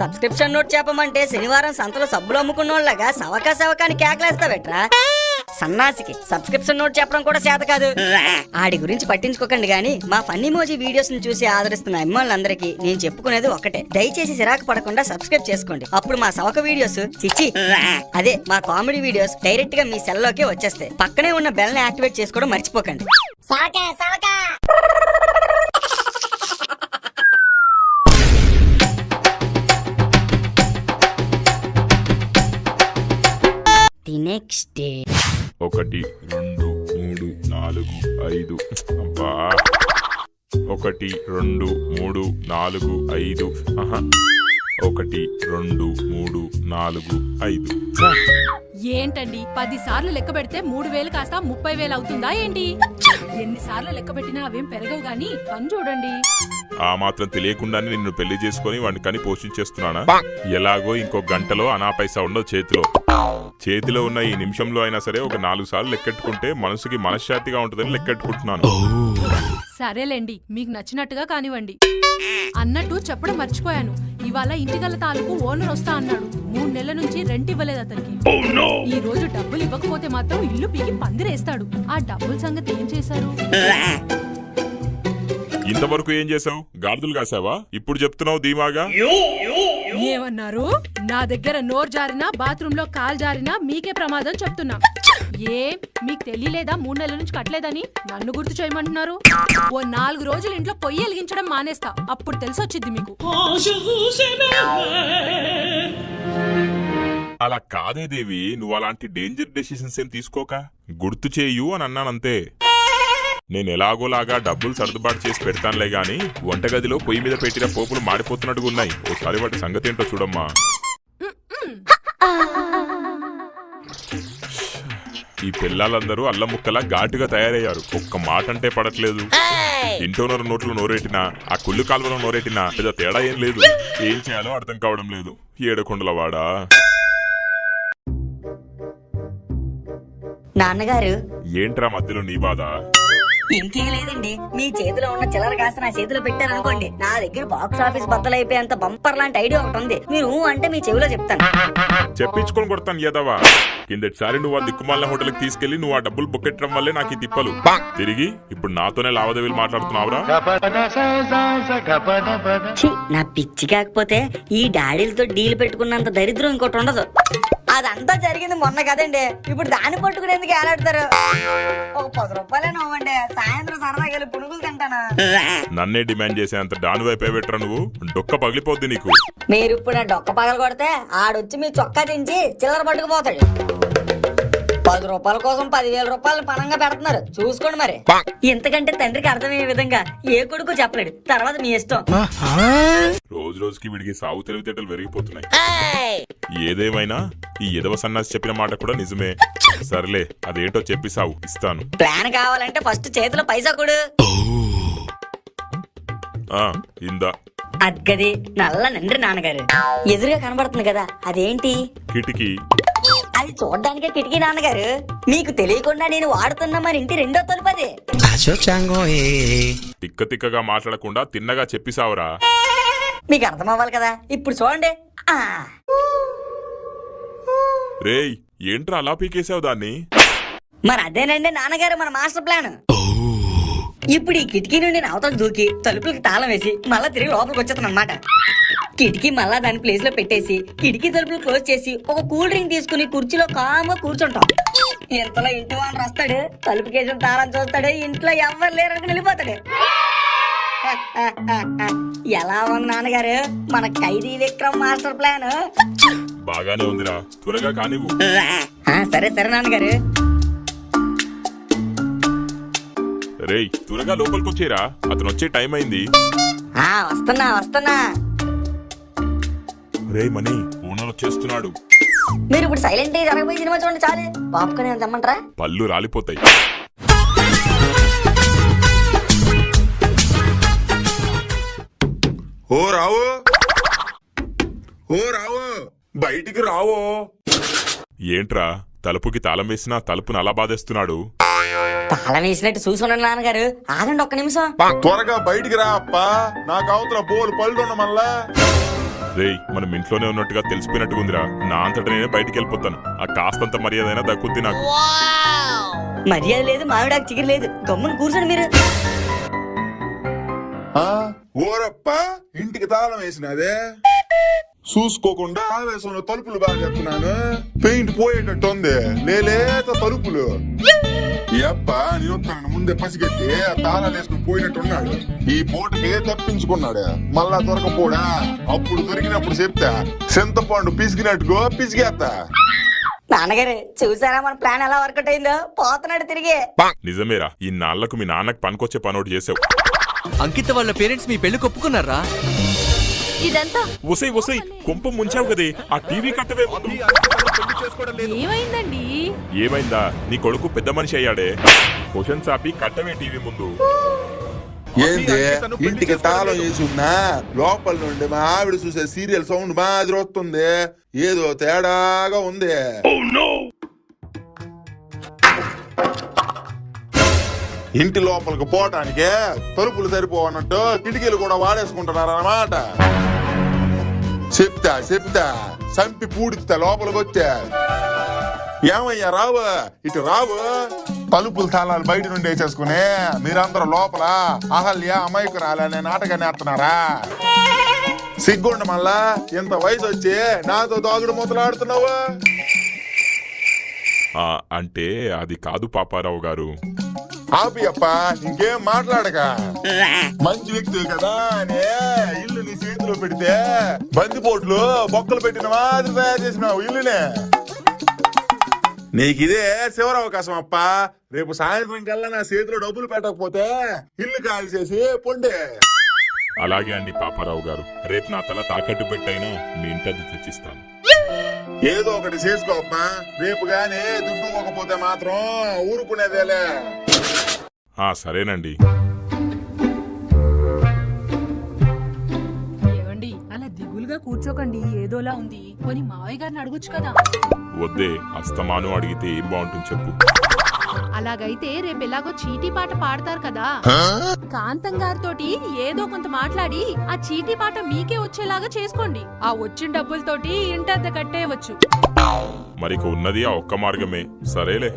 Subscription note చెప్పమంటే శనివారం సంతలో సబ్బులు అమ్ముకున్నోళ్ళగా సవకా సవకాని కేకలేస్తావేట్రా? సన్నాసికి సబ్స్క్రిప్షన్ నోట్ చెప్పడం కూడా చేత కాదు. ఆడి గురించి పట్టించుకోకండి గానీ మా ఫన్నీ మోజీ వీడియోస్ని చూసి ఆదరిస్తున్న అమ్మాయిలందరికీ నేను చెప్పుకునేది ఒకటే దయచేసి సిరాకు పడకుండా సబ్స్క్రైబ్ చేసుకోండి. అప్పుడు మా సవక వీడియోస్ చిచ్చి అదే మా కామెడీ వీడియోస్ డైరెక్ట్గా మీ సెల్లోకి వచ్చేస్తాయి. పక్కనే ఉన్న బెల్ని యాక్టివేట్ చేసుకోవడం మర్చిపోకండి. ఒకటి రెండు మూడు నాలుగు ఐదు. అబ్బా! ఒకటి రెండు మూడు నాలుగు ఐదు. ఆహా. ఒకటి రెండు మూడు నాలుగు ఐదు! ఏంటండి? పది సార్లు లెక్క పెడితే మూడు వేలు కాస్త ముప్పై వేలు అవుతుందా ఏంటి? ఎన్ని సార్లు లెక్క పెట్టినా అవేం పెరగవు గాని. పని చూడండి. ఆ మాత్రం తెలియకుండానే నిన్ను పెళ్ళి చేసుకొని వాడిని కని పోషించేస్తున్నానా? ఎలాగో ఇంకో గంటలో అనా పైసా ఉండదు చేతిలో. చేతిలో ఉన్న ఈ నిమిషంలో అయినా సరే ఒక నాలుగు సార్లు లెక్కెట్టుకుంటే మనసుకి మనశ్శాంతిగా ఉంటుందని లెక్కెట్టుకుంటున్నాను. సరేలేండి మీకు నచ్చినట్టుగా కానివ్వండి. అన్నట్టు చెప్పడం మర్చిపోయాను. ఇవాళ ఇంటిగల తాలూకు ఓనర్ వస్తా అన్నాడు. మూడు నెలల నుంచి రెంట్ ఇవ్వలేదు అతనికి. ఈ రోజు డబ్బులు ఇవ్వకపోతే మాత్రం ఇల్లు పీకి పందిరేస్తాడు. ఆ డబ్బుల సంగతి ఏం చేశారు? ఇంతవరకు ఏం చేసావు గాడిదలు కాసావా ఇప్పుడు చెప్తున్నావు ధీమాగా? ఏమన్నారు? నా దగ్గర నోరు జారినా బాత్రూమ్లో కాల్ జారినా మీకే ప్రమాదం చెప్తున్నా. ఏం మీకు తెలియలేదా? మూడు నెలల నుంచి కట్టలేదని? నన్ను గుర్తు చేయమంటున్నారు. ఓ నాలుగు రోజులు ఇంట్లో పొయ్యి వెలిగించడం మానేస్తా. అప్పుడు తెలిసొచ్చిద్ది మీకు. అలా కాదే దేవి నువ్వు అలాంటి డేంజర్ డెసిషన్స్ ఏం తీసుకోక? గుర్తు చేయు అని అన్నానంతే. నేను ఎలాగోలాగా డబ్బులు సర్దుబాటు చేసి పెడతానులే గాని వంటగదిలో పొయ్యి మీద పెట్టిన పోపులు మాడిపోతున్నట్టుగా ఉన్నాయి. ఓసారి వాటి సంగతి ఏంటో చూడమ్మా. ఈ పిల్లలందరూ అల్లం ముక్కలా ఘాటుగా తయారయ్యారు. ఒక్క మాట అంటే పడట్లేదు ఇంటోనరు నోట్లో నోరెట్టినా ఆ కుళ్ళు కాలువలో నోరెట్టినా పెద్ద తేడా ఏం లేదు. ఏం చేయాలో అర్థం కావడం లేదు. ఏడకొండలవాడా? నాన్నగారు. ఏంట్రా మధ్యలో నీ బాధ? ఇంకేం లేదండి మీ చేతిలో ఉన్న చిల్లర కాస్త నా చేతిలో పెట్టారనుకోండి నా దగ్గర బాక్స్ ఆఫీస్ బద్దలైపోయేంత బంపర్ లాంటి ఐడియా ఒకటి ఉంది. మీరు అంటే మీ చెవిలో చెప్తాను. చెప్పించుకొని కొడతాను ఏదవా కిందటిసారి నువ్వు ఆ దిక్కుమాలిన హోటల్కి తీసుకెళ్ళి నువ్వు ఆ డబ్బులు బొక్కెట్టడం వల్లే నాకు ఈ తిప్పలు. తిరిగి ఇప్పుడు నాతోనే లావాదేవీలు మాట్లాడుతున్నావురా? నా పిచ్చి కాకపోతే ఈ డాడీలతో డీల్ పెట్టుకున్నంత దరిద్రం ఇంకోటి ఉండదు. అదంతా జరిగింది మొన్న కదండి. ఇప్పుడు దాన్ని పట్టుకుని ఎందుకు ఏలాడతారు? ఒక పది రూపాయలే నవ్వండి. సాయంత్రం సరదాగా వెళ్ళి పునుగులు తింటాను? నన్నే డిమాండ్ చేసేంత డాను వైపే పెట్టరా నువ్వు? డొక్క పగిలిపోద్ది నీకు. మీరు ఇప్పుడు నా డొక్క పగల కొడితే ఆడొచ్చి మీ చొక్కా దించి చిల్లర పట్టుకుపోతాడు. పది రూపాయల కోసం పదివేల రూపాయలు పనంగా పెడుతున్నారు. చూసుకోండి మరి. ఇంతకంటే తండ్రికి అర్థమయ్యే విధంగా ఏ కొడుకు చెప్పలేడు. తర్వాత మీ ఇష్టం. రోజు రోజుకి వీడికి సాగు తెలివితేటలు పెరిగిపోతున్నాయి. ఏదేమైనా ఈ ఎదవ సన్నాసి చెప్పిన మాట కూడా నిజమే. సర్లే అదేంటో చెప్పి సావు ఇస్తాను. ప్లాన్ కావాలంటే ఫస్ట్ చేతిలో పైసా కొడు. ఆ ఇందా. అద్గది నల్ల నండ్రి నాన్నగారు. ఎదురుగా కనబడుతుంది కదా అదేంటి? కిటికీ. అది చూడడానికే కిటికీ నాన్నగారు. మీకు తెలియకుండా నేను వాడుతున్న మన ఇంటి రెండో తలుపది. తిక్క తిక్కగా మాట్లాడకుండా తిన్నగా చెప్పి సావురా మీకు అర్థం అవ్వాలి కదా? ఇప్పుడు చూడండి. ఆ. రేయ్ ఏంట్రా అలా పీకేసావు దాన్ని? మరి అదేనండి నాన్నగారు మన మాస్టర్ ప్లాన్. ఇప్పుడు ఈ కిటికీ నుండి నేను అవతల దూకి తలుపులకు తాళం వేసి మళ్ళా తిరిగి లోపలికి వచ్చేస్తాను అనమాట కిటికీ మళ్ళా దాని ప్లేస్లో పెట్టేసి కిటికీ తలుపులు క్లోజ్ చేసి ఒక కూల్ డ్రింక్ తీసుకుని కుర్చీలో కామ్గా కూర్చుంటాం. ఇంతలో ఇంటి వాడు వస్తాడు తలుపు కేసిన తాళం చూస్తాడు ఇంట్లో ఎవ్వరు లేరని వెళ్ళిపోతాడు. ఎలా ఉంది నాన్నగారు? మన ఖైదీ విక్రమ్ మాస్టర్ ప్లాన్. బాగానే ఉందిరా. త్వరగా కానివ్వు. సరే సరే నాన్నగారు. రేయ్ త్వరగా లోపలికి వచ్చేరా అతను వచ్చే టైం అయింది. ఆ వస్తున్నా వస్తున్నా. రేయ్ మనీ ఓనర్ వచ్చేస్తున్నాడు మీరు ఇప్పుడు సైలెంట్ జరగబోయే సినిమా చూడండి చాలు. పాప్కార్న్ ఏమైనా తెమ్మంటారా? పళ్ళు రాలిపోతాయి. ఓ రావు. ఓ రావు. బయటికి రావో. ఏంట్రా తలుపుకి తాళం వేసినా తలుపును అలా బాధేస్తున్నాడు? తాళం వేసినట్టు చూసుకున్నాను నాన్నగారు. ఆగండి ఒక్క నిమిషం. త్వరగా బయటికి రా అప్ప. నాకు అవతల బోలు పళ్ళు మళ్ళా రేయ్ మనం ఇంట్లోనే ఉన్నట్టుగా తెలిసిపోయినట్టుగుందిరా. నా అంతట నేనే బయటికి వెళ్ళిపోతాను ఆ కాస్తంత మర్యాదైనా దక్కుద్ది నాకు. మర్యాద లేదు మామిడాకు చిగురు లేదు. గమ్మున కూర్చోండి మీరు. ఆ? ఓరప్ప ఇంటికి తాళం వేసినదే చూసుకోకుండా ఆవేశంలో తలుపులు బాగా చెప్తున్నాను పెయింట్ పోయేటట్టు ఉంది. లేలేత తలుపులు. ఎప్ప నిరుత్తరాన్ని ముందే పసిగట్టి ఆ తాళాలు వేసుకుని పోయినట్టున్నాడు. ఈ పూటకి తప్పించుకున్నాడు. మళ్ళా దొరకపోడా? అప్పుడు దొరికినప్పుడు చెప్తా చింతపండు పిసికినట్టుగో పిసిగేస్తా నాన్నగారు చూసారా మన ప్లాన్ ఎలా వర్కౌట్ అయిందో? పోతున్నాడు తిరిగి. నిజమేరా ఈ నాళ్ళకు మీ నాన్నకు పనికొచ్చే పనోటి చేసావు. అంకిత వాళ్ళ పేరెంట్స్ మీ పెళ్ళి ఒప్పుకున్నారా ఇదంతా? ఒసై ఒసై కుంప ముంచావు కదే. ఆ టీవీ కట్టవే ముందు. ఏమైందండి? ఏమైందా? నీ కొడుకు పెద్ద మనిషి అయ్యాడే. క్వశ్చన్ చాపి కట్టవే టీవీ ముందు. ఏంది? ఇంటికి తాళం వేసి ఉన్నా లోపల నుండి మా ఆవిడ చూసే సీరియల్ సౌండ్ మాదిరి వస్తుంది. ఏదో తేడాగా ఉంది. ఇంటి లోపలికి పోవటానికి తలుపులు సరిపోవన్నట్టు కిటికీలు కూడా వాడేసుకుంటున్నారు అన్నమాట చెప్తా చెప్తా. చంపి పూడిస్తా లోపలికి వచ్చా. ఏమయ్యా రావు? ఇటు రావు? తలుపులు తాళాలు బయట నుండి వేసేసుకుని మీరందరూ లోపల అహల్య అమాయకురాలనే నాటకాన్ని ఆడుతున్నారా? సిగ్గుండ మళ్ళా? ఇంత వయసు వచ్చి నాతో దాగుడు మొదలాడుతున్నావు ఆ, అంటే అది కాదు పాపారావు గారు. ఆపి అప్ప ఇంకేం మాట్లాడక. మంచి వ్యక్తి కదా చేతిలో పెడితే బందిపోట్లు బొక్కలు పెట్టిన మాదిరి తయారు చేసినావు ఇల్లునే. నీకు ఇదే చివరి అవకాశం అప్ప. రేపు సాయంత్రం కల్లా నా చేతిలో డబ్బులు పెట్టకపోతే ఇల్లు ఖాళీ చేసి పొండే. అలాగే అండి పాపారావు గారు. రేపు నా తల తాకట్టు పెట్టైనా మీ ఇంటది తెచ్చిస్తాను. ఏదో ఒకటి చేసుకో అప్పా. రేపు గాని దుడ్డు ఇవ్వకపోతే మాత్రం ఊరుకునేదేలే. ఆ సరేనండి. కూర్చోకండి ఏదోలా ఉంది. పోనీ మావయ్య గారిని అడగొచ్చు కదా. వద్దే అస్తమాను అడిగితే ఏం బాగుంటుంది చెప్పు. అలాగైతే రేపు ఎలాగో చీటీ పాట పాడతారు కదా. కాంతం గారితోటి ఏదో కొంత మాట్లాడి ఆ చీటీ పాట మీకే వచ్చేలాగా చేసుకోండి. ఆ వచ్చిన డబ్బులతోటి ఇంటద్ద కట్టేయవచ్చు. మరిక ఉన్నది ఆ ఒక్క మార్గమే. సరేలే.